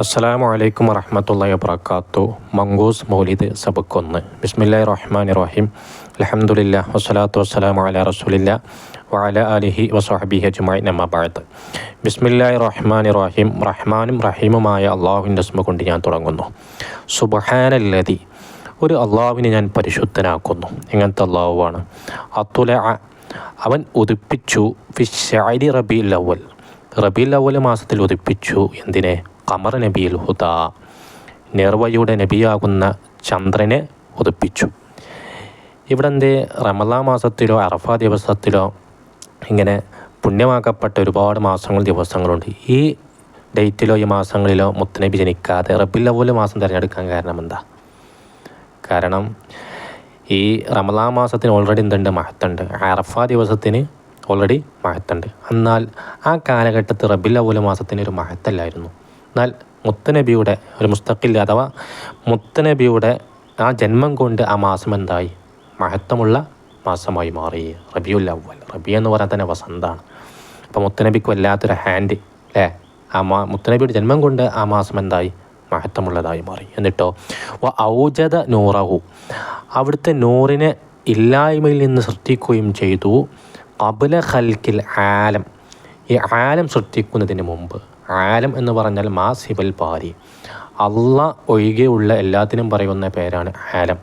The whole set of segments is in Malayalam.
അസ്സലാമു അലൈക്കും വറഹമത്തല്ലാ വബർക്കാത്തു മംഗൂസ് മൗലിദ് സബക്കൊന്ന് ബിസ്മില്ലാഹി റഹ്മാൻ റഹീം. അലഹമുല്ല വസ്സലാത്തു വസ്സലാമു അല റസൂലില്ല വഅല അലിഹി വസ്വഹബിഹി അജ്മായി നമ്മാബാഴത്ത് ബിസ്മില്ലാഹി റഹ്മാൻ റഹീം. റഹ്മാനും റഹീമുമായ അള്ളാഹുവിന്റെ സ്മ കൊണ്ട് ഞാൻ തുടങ്ങുന്നു. സുബഹാനല്ലതി ഒരു അള്ളാഹുവിനെ ഞാൻ പരിശുദ്ധനാക്കുന്നു. എങ്ങനത്തെ അള്ളാഹുവാണ്? അത്തുല അവൻ ഉദിപ്പിച്ചു ഫിഷാരി റബീൽ അവൽ റബീൽ അവൽ മാസത്തിൽ ഉദിപ്പിച്ചു. എന്തിനെ? കമർ നബിയിൽ ഹുദ നെർവയുടെ നബിയാകുന്ന ചന്ദ്രനെ ഉദിപ്പിച്ചു. ഇവിടെ എന്തേ റമലാ മാസത്തിലോ അറഫ ദിവസത്തിലോ ഇങ്ങനെ പുണ്യമാക്കപ്പെട്ട ഒരുപാട് മാസങ്ങൾ ദിവസങ്ങളുണ്ട്. ഈ ഡേറ്റിലോ ഈ മാസങ്ങളിലോ മുത്തനബി ജനിക്കാതെ റബിൽ പോലെ മാസം തിരഞ്ഞെടുക്കാൻ കാരണം എന്താ? കാരണം ഈ റമലാ മാസത്തിന് ഓൾറെഡി എന്തുണ്ട്? മഹത്തുണ്ട് അറഫ ദിവസത്തിന് ഓൾറെഡി മഹത്തുണ്ട് എന്നാൽ ആ കാലഘട്ടത്തിൽ റബിൽ പോലെ മാസത്തിന് ഒരു മഹത്തല്ലായിരുന്നു എന്നാൽ മുത്തനബിയുടെ ഒരു മുസ്തഖിൽ അഥവാ മുത്തനബിയുടെ ആ ജന്മം കൊണ്ട് ആ മാസം എന്തായി? മഹത്വമുള്ള മാസമായി മാറി. റബിയുൽ അവൽ റബി എന്ന് പറയാൻ തന്നെ വസന്താണ്. അപ്പോൾ മുത്തനബിക്ക് വല്ലാത്തൊരു ഹാൻഡ് അല്ലേ ആ മാ മുത്തനബിയുടെ ജന്മം കൊണ്ട് ആ മാസം എന്തായി? മഹത്വമുള്ളതായി മാറി. എന്നിട്ടോ ഔജത നൂറഹു. അവിടുത്തെ നൂറിനെ ഇല്ലായ്മയിൽ നിന്ന് സൃഷ്ടിക്കുകയും ചെയ്തു. അബുല ഖൽക്കിൽ ആലം. ഈ ആലം സൃഷ്ടിക്കുന്നതിന് മുമ്പ്. ആലം എന്ന് പറഞ്ഞാൽ മാ സിബൽ പാരി. അള്ള ഒഴികെയുള്ള എല്ലാത്തിനും പറയുന്ന പേരാണ് ആലം.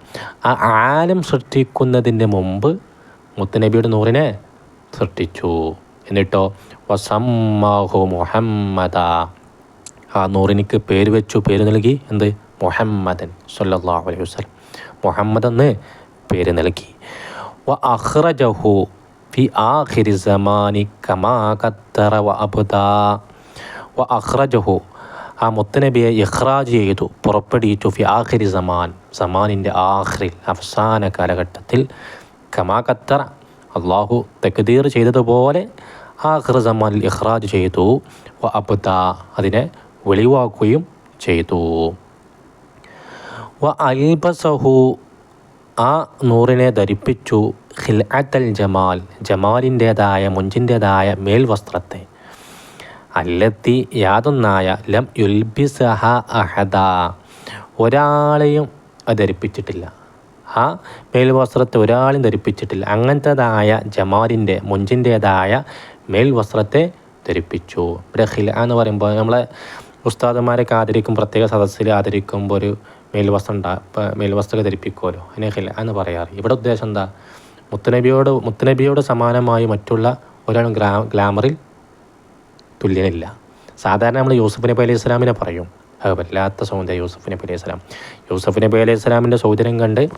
ആ ആലം സൃഷ്ടിക്കുന്നതിന്റെ മുമ്പ് മുത്തനബിയുടെ നൂറിനെ സൃഷ്ടിച്ചു. എന്നിട്ടോ വസമ്മാഹു മുഹമ്മദ. ആ നൂറിനിക്ക് പേര് വെച്ചു പേര് നൽകി എന്ത്? മുഹമ്മദൻ സല്ലാഹു അലൈഹി വസല്ലം. മുഹമ്മദ് എന്ന് പേര് നൽകി. വ അഹ്റജഹു ഫി ആഖിരി സമാനി കമാ കത്തറ വ അബ്ദാ. വ അഖ്റജഹു. ആ മുത്തനബിയെ ഇഖ്റാജ് ചെയ്തു പുറപ്പെടുവിച്ചു. ഫി ആഖിരി സമാൻ. സമാനിന്റെ ആഖിറിൽ അവസാന കാലഘട്ടത്തിൽ. കമാ ഖത്തർ അള്ളാഹു തെക്കുതീർ ചെയ്തതുപോലെ ആഖിർ സമാനിൽ ഇഖ്റാജ് ചെയ്തു. വ അബ്ദ അതിനെ വെളിവാക്കുകയും ചെയ്തു. വ അൽബസഹു. ആ നൂറിനെ ധരിപ്പിച്ചു. ഖിൽഅത്തൽ ജമാൽ. ജമാലിന്റേതായ മുഞ്ചിന്റേതായ മേൽവസ്ത്രത്തെ. അല്ലത്തി യാതൊന്നായ ലം യുൽബിസഹ അഹദ. ഒരാളെയും ധരിപ്പിച്ചിട്ടില്ല. ആ മേൽവസ്ത്രത്തെ ഒരാളും ധരിപ്പിച്ചിട്ടില്ല. അങ്ങനത്തേതായ ജമാലിന്റെ മുഞ്ചിന്റേതായ മേൽവസ്ത്രത്തെ ധരിപ്പിച്ചു. ബ്രഹിൽ എന്ന് പറയുമ്പോൾ നമ്മളെ ഉസ്താദന്മാരൊക്കെ ആദരിക്കും പ്രത്യേക സദസ്സിൽ ആദരിക്കുമ്പോൾ ഒരു മേൽവസ്ത്രം ഉണ്ടാ മേൽവസ്ത്രമൊക്കെ ധരിപ്പിക്കുമല്ലോ അതിനെ എന്ന് പറയാറ്. ഇവിടെ ഉദ്ദേശം എന്താ? മുത്തനബിയോട് മുത്തനബിയോട് സമാനമായി മറ്റുള്ള ഒരാളും ഗ്ലാ ഗ്ലാമറിൽ തുല്യനില്ല. സാധാരണ നമ്മൾ യൂസഫ് നബി അലൈഹി സ്വലാമിനെ പറയും. വല്ലാത്ത സൗന്ദര്യം യൂസഫ് നബി അലൈഹി സ്വലാം. യൂസഫ് നബി അലൈഹി സ്വലാമിന്റെ സൗന്ദര്യം കണ്ട്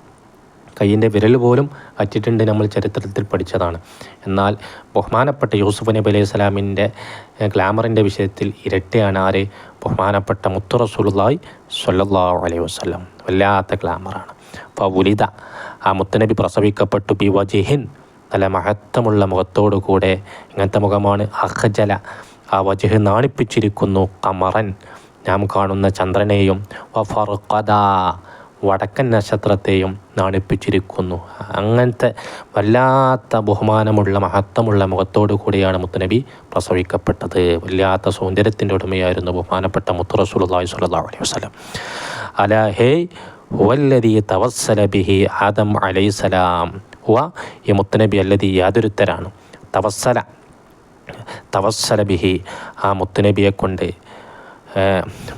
കയ്യിന്റെ വിരൽ പോലും അറ്റിട്ടുണ്ട് നമ്മൾ ചരിത്രത്തിൽ പഠിച്ചതാണ്. എന്നാൽ ബഹുമാനപ്പെട്ട യൂസുഫ് നബി അലൈഹി സ്വലാമിന്റെ ഗ്ലാമറിന്റെ വിഷയത്തിൽ ഇരട്ടയാണ് ആര്? ബഹുമാനപ്പെട്ട മുത്തു റസൂലുള്ളാഹി സ്വല്ലല്ലാഹു അലൈഹി വസല്ലം. വല്ലാത്ത ഗ്ലാമറാണ് ഉലിത ആ മുത്തനബി പ്രസവിക്കപ്പെട്ടു. ബി വജിഹിൻ. നല്ല മഹത്വമുള്ള മുഖത്തോടു കൂടെ ഇങ്ങനത്തെ മുഖമാണ് അഹജല ആ വജഹ് നാണിപ്പിച്ചിരിക്കുന്നു കമറൻ. നാം കാണുന്ന ചന്ദ്രനെയും വഫർഖദ വടക്കൻ നക്ഷത്രത്തെയും നാണിപ്പിച്ചിരിക്കുന്നു. അങ്ങനത്തെ വല്ലാത്ത ബഹുമാനമുള്ള മഹത്വമുള്ള മുഖത്തോടു കൂടിയാണ് മുത്തനബി പ്രസവിക്കപ്പെട്ടത്. വല്ലാത്ത സൗന്ദര്യത്തിന്റെ ഉടമയായിരുന്നു ബഹുമാനപ്പെട്ട മുത്തു റസൂലുള്ളാഹി സ്വല്ലല്ലാഹു അലൈഹി വസല്ലം. അല ഹേ ഹുവല്ലതി തവസ്സല ബിഹി ആദം അലൈഹിസ്സലാം ഹുവ ഈ മുത്തനബി അല്ലതി യാതൊരുത്തരാണ്. തവസ്സല തവസ്സല ബിഹി ആ മുത്തുനബിയെ കൊണ്ട്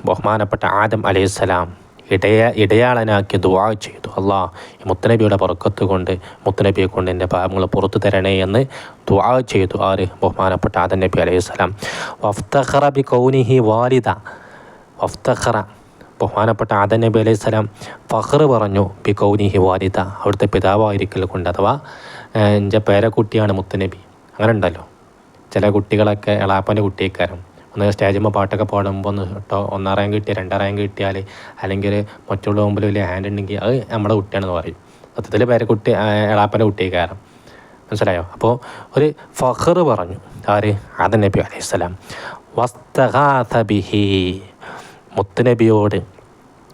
ബഹുമാനപ്പെട്ട ആദം അലൈഹിസ്സലാം ഇടയ ഇടയാളനാക്കി ദുവാ ചെയ്തു. അള്ളാ മുത്തനബിയുടെ പുറക്കത്ത് കൊണ്ട് മുത്തനബിയെ കൊണ്ട് എന്റെ പാപങ്ങൾ പുറത്തു തരണേ എന്ന് ദുവാ ചെയ്തു ആര്? ബഹുമാനപ്പെട്ട ആദം നബി അലൈഹിസ്സലാം. വഫ്തഖറ ബി കൗനിഹി വാലിദ. വഫ്തഖറ. ബഹുമാനപ്പെട്ട ആദം നബി അലൈഹി സ്വലാം പറഞ്ഞു ബി കൗനിഹി വാലിദ. അവിടുത്തെ പിതാവായിരിക്കൽ കൊണ്ട് അഥവാ എന്റെ പേരക്കുട്ടിയാണ് മുത്തനബി. അങ്ങനെ ഉണ്ടല്ലോ. ചില കുട്ടികളൊക്കെ എളാപ്പന്റെ കുട്ടിയേക്കാരും. ഒന്ന് സ്റ്റേജുമ്പോൾ പാട്ടൊക്കെ പാടുമ്പോൾ ഒന്ന് കേട്ടോ ഒന്നാം റാങ്ക് കിട്ടിയ രണ്ടാം റാങ്ക് കിട്ടിയാൽ അല്ലെങ്കിൽ മറ്റുള്ള മുമ്പിൽ വലിയ ഹാൻഡ് ഉണ്ടെങ്കിൽ അത് നമ്മുടെ കുട്ടിയാണെന്ന് പറയും. സത്യത്തിൽ പേരക്കുട്ടി എളാപ്പന്റെ കുട്ടിയേക്കാരം. മനസ്സിലായോ? അപ്പോൾ ഒരു ഫഹർ പറഞ്ഞു. ആര്? ആദൻ നബി അലൈഹി സ്വലാം. വസ്തഹാസ മുത്ത് മുത്തുനബിയോട്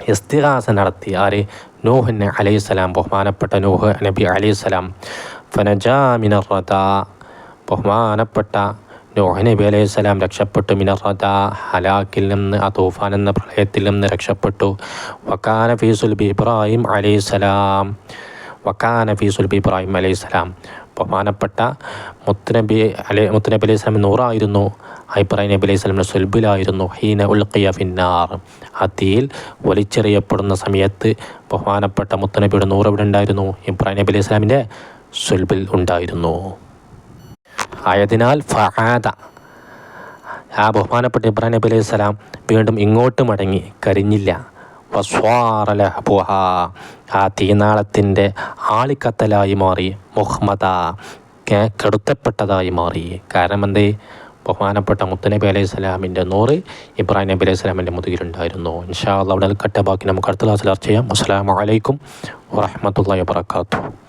ഇസ്തിഹാസ നടത്തി. ആര്? നൂഹ് അലൈഹി സ്വലാം. ബഹുമാനപ്പെട്ട നൂഹ് നബി അലൈഹി സ്വലാം. ഫനജാമിനറത ബഹുമാനപ്പെട്ട നോഹ നബി അലൈഹി സ്വലാം രക്ഷപ്പെട്ടു. മിനറദ ഹലാക്കിൽ നിന്ന് ആ തൂഫാൻ എന്ന പ്രളയത്തിൽ നിന്ന് രക്ഷപ്പെട്ടു. വക്കാന ഫി സുൽബി ഇബ്രാഹിം അലൈഹി സ്വലാം. വക്കാന ഫി സുൽബി ഇബ്രാഹിം അലൈഹി സ്വലാം. ബഹുമാനപ്പെട്ട മുത്തനബി അലൈ മുത്തനബി അലൈഹി സ്വലാം നൂറായിരുന്നു. ഇബ്രാഹിം നബി അലൈഹി സ്വലാമിന്റെ സുൽബിലായിരുന്നു. ഹീന ഉൽഖിയ ഫിന്നാർ. ആ തീയിൽ വലിച്ചെറിയപ്പെടുന്ന സമയത്ത് ബഹുമാനപ്പെട്ട മുത്തനബിയുടെ നൂറ് എവിടെ ഉണ്ടായിരുന്നു ഇബ്രാഹിം നബി അലൈഹി സ്വലാമിന്റെ സുൽബിൽ ഉണ്ടായിരുന്നു. ആയതിനാൽ ഫഹാദ ആ ബഹുമാനപ്പെട്ട ഇബ്രാഹിം നബി അലൈഹി സ്വലാം വീണ്ടും ഇങ്ങോട്ട് മടങ്ങി. കരിഞ്ഞില്ല. വസ്വാറലഹബുഹ ആ തീനാളത്തിന്റെ ആളിക്കത്തലായി മാറി. മുഹമ്മദ. കെടുത്തപ്പെട്ടതായി മാറി. കാരണം എന്തേ? ബഹുമാനപ്പെട്ട മുത്തനബി അലൈഹി സ്വലാമിന്റെ നൂറ് ഇബ്രാഹിം നബി അലൈഹി സ്വലാമിന്റെ മുതുകിലുണ്ടായിരുന്നു ഇൻഷാ അള്ളാഹ് അവിടെ കട്ട ബാക്കി നമുക്ക് അടുത്ത ക്ലാസ്സിൽ ചർച്ച ചെയ്യാം. അസ്സാം വലൈക്കും വാഹമത്തല്ലാ വാത്തു